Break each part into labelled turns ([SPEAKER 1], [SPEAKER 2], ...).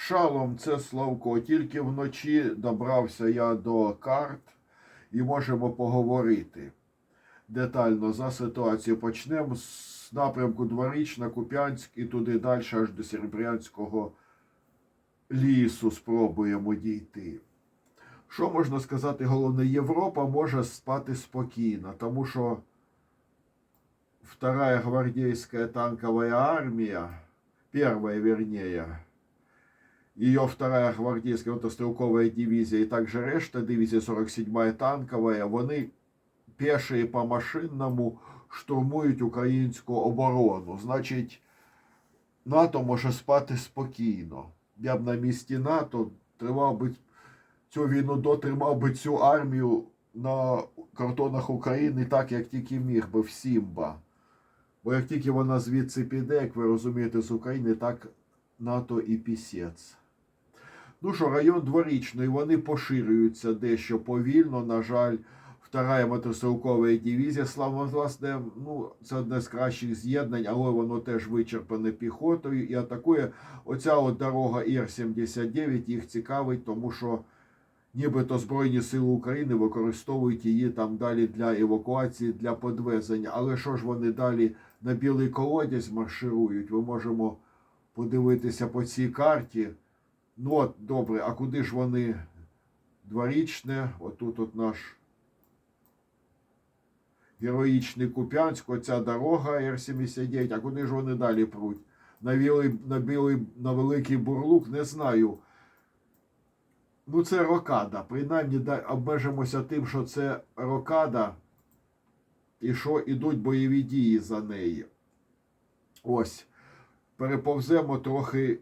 [SPEAKER 1] Шалом, це Славко. Тільки вночі добрався я до карт і можемо поговорити детально за ситуацію. Почнемо з напрямку Дворічна, Куп'янськ і туди далі, аж до Серебрянського лісу спробуємо дійти. Що можна сказати? Головне, Європа може спати спокійно, тому що Вторая гвардейская танковая армия, первая вернее, ее вторая гвардейская мотострелковая дивизия, и также решта дивизия 47-я танковая, вони пеші по машинному штурмують українську оборону. Значить, НАТО може спати спокійно. Я б на місці НАТО тримав би цю війну дотримав би цю армію на кордонах України так, як тільки міг би всім ба. Бо як тільки вона звідси піде, як ви розумієте, з України, так НАТО і пісець. Ну що, район дворічний, вони поширюються дещо повільно. На жаль, вторая мотострілкова дивізія, слава власне, ну, це одне з кращих з'єднань, але воно теж вичерпане піхотою і атакує. Оця от дорога Ір-79 їх цікавить, тому що нібито Збройні Сили України використовують її там далі для евакуації, для подвезення. Але що ж вони далі на білий колодязь марширують? Ми можемо подивитися по цій карті. Ну от добре, а куди ж вони дворічне? Отут от наш героїчний Куп'янськ, оця дорога Р-79, а куди ж вони далі пруть? На білий, на білий, на великий бурлук, не знаю. Ну, це рокада. Принаймні обмежимося тим, що це рокада, і що ідуть бойові дії за неї. Ось. Переповземо трохи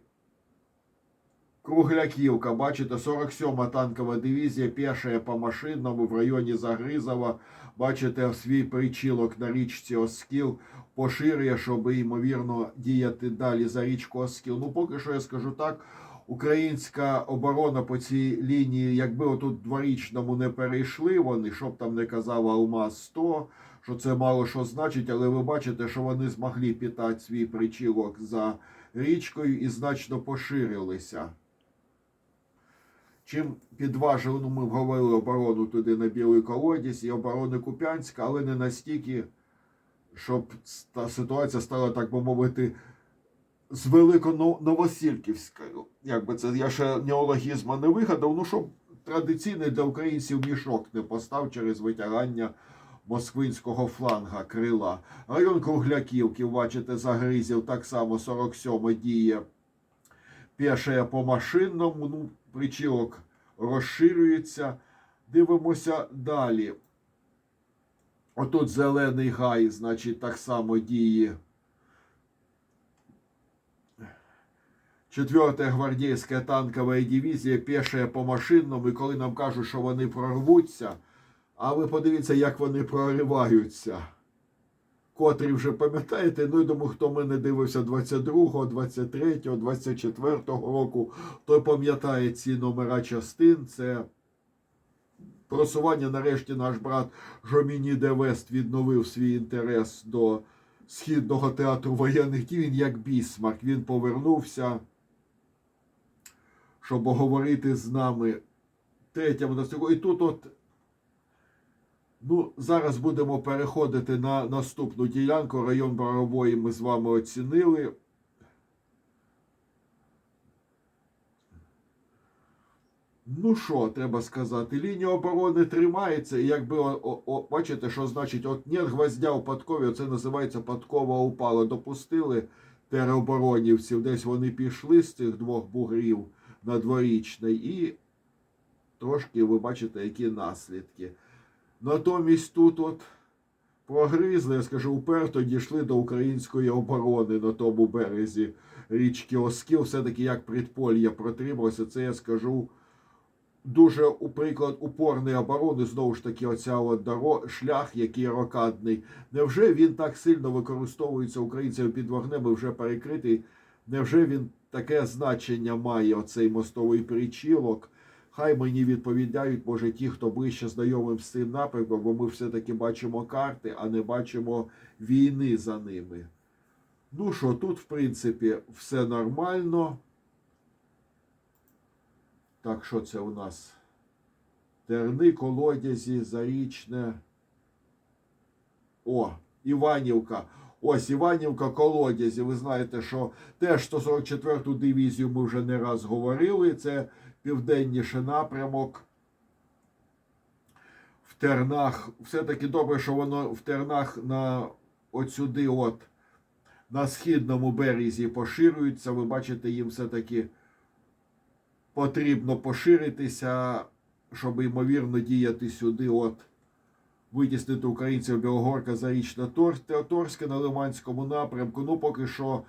[SPEAKER 1] Кругляківка. Бачите, 47-ма танкова дивізія, пішає по машинному в районі Загризова. Бачите, свій причілок на річці Оскіл поширює, щоб, ймовірно, діяти далі за річку Оскіл. Ну, поки що я скажу так. Українська оборона по цій лінії, якби отут дворічному не перейшли вони, щоб там не казав Алмаз 100, що це мало що значить, але ви бачите, що вони змогли питати свій причілок за річкою і значно поширилися. Чим підважили, ну ми говорили оборону туди на Білий колодязь і оборони Куп'янська, але не настільки, щоб та ситуація стала, так би мовити, з Великоновосілківською. Якби це я ще неологізма не вигадав, ну щоб традиційний для українців мішок не постав через витягання москвинського фланга крила. Район Кругляківки, бачите, загризів так само 47 діє. Пішає по машинному, ну, причілок розширюється. Дивимося далі. Отут зелений гай, значить, так само діє. Четверта гвардейська танкова дивізія пішає по машинному, і коли нам кажуть, що вони прорвуться, а ви подивіться, як вони прориваються. Котрі вже пам'ятаєте, ну я думаю, хто мене дивився 22-го, 23-го, 24-го року, той пам'ятає ці номера частин. Це просування. Нарешті наш брат Жоміні де Вест відновив свій інтерес до Східного театру воєнних дій. Він як бісмарк. Він повернувся, щоб говорити з нами. Третя монастирку. І тут от Ну, зараз будемо переходити на наступну ділянку. Район Борової ми з вами оцінили. Ну що, треба сказати, лінія оборони тримається, і якби о, о, бачите, що значить, от нет гвоздя у подкові, це називається подкова упала. Допустили тероборонівців, десь вони пішли з цих двох бугрів на дворічний, і трошки ви бачите, які наслідки. Натомість тут от прогризли, я скажу, уперто дійшли до української оборони на тому березі річки Оскіл. Все-таки як предполля протрималося, це я скажу дуже у приклад упорної оборони. Знову ж таки, оця от дорог, шлях, який рокадний. Невже він так сильно використовується українцями під вогнем і вже перекритий? Невже він таке значення має, оцей мостовий причілок? Хай мені відповідають, може, ті, хто ближче знайомим з цим напрямком, бо ми все-таки бачимо карти, а не бачимо війни за ними. Ну що, тут, в принципі, все нормально. Так, що це у нас? Терни, колодязі, зарічне. О, Іванівка. Ось Іванівка, колодязі. Ви знаєте, що теж 144-ту дивізію ми вже не раз говорили. Це південніше напрямок. В Тернах. Все-таки добре, що воно в Тернах на от сюди, от на східному березі поширюється. Ви бачите, їм все-таки потрібно поширитися, щоб ймовірно діяти сюди, от витіснити українців Білогорка Зарічна Тор- Торське на Лиманському напрямку. Ну, поки що,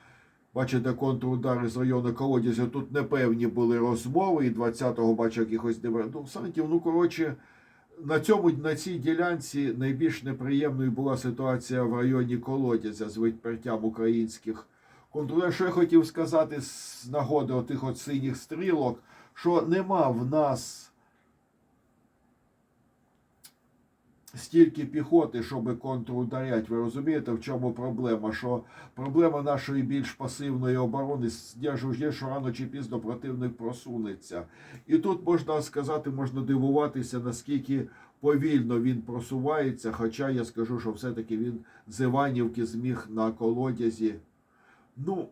[SPEAKER 1] бачите, контрудари з району колодязя. Тут непевні були розмови, і 20-го бачу якихось диверсантів. Ну, коротше, на цьому на цій ділянці найбільш неприємною була ситуація в районі колодязя з відпертям українських контролерів. Що я хотів сказати з нагоди отих от синіх стрілок, що нема в нас стільки піхоти, щоб контрударять. Ви розумієте, в чому проблема? Що проблема нашої більш пасивної оборони є, що рано чи пізно противник просунеться. І тут можна сказати, можна дивуватися, наскільки повільно він просувається. Хоча я скажу, що все-таки він з Іванівки зміг на колодязі. Ну,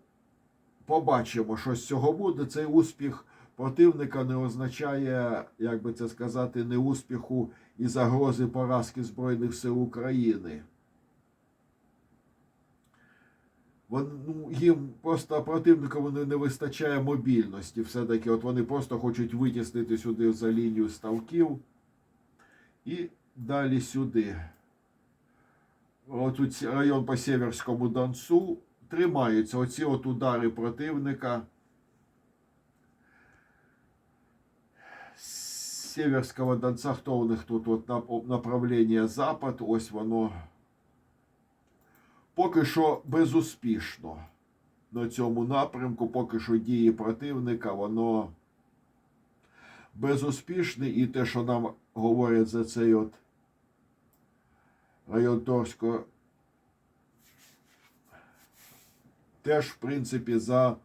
[SPEAKER 1] побачимо, що з цього буде. Цей успіх противника не означає, як би це сказати, неуспіху і загрози поразки Збройних сил України. Вон, ну, їм просто противнику не, не вистачає мобільності. Все-таки от вони просто хочуть витіснити сюди за лінію ставків і далі сюди. Отут район по Северському Донцу тримаються оці от удари противника. З Северського Донця, хто у них тут от нап- направлення запад, ось воно поки що безуспішно на цьому напрямку, поки що дії противника, воно безуспішне, і те, що нам говорять за цей от район Торського, теж, в принципі, за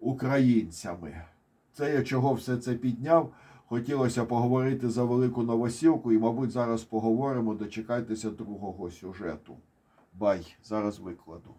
[SPEAKER 1] українцями. Це я чого все це підняв. Хотілося поговорити за велику новосілку, і, мабуть, зараз поговоримо. Дочекайтеся другого сюжету. Бай, зараз викладу.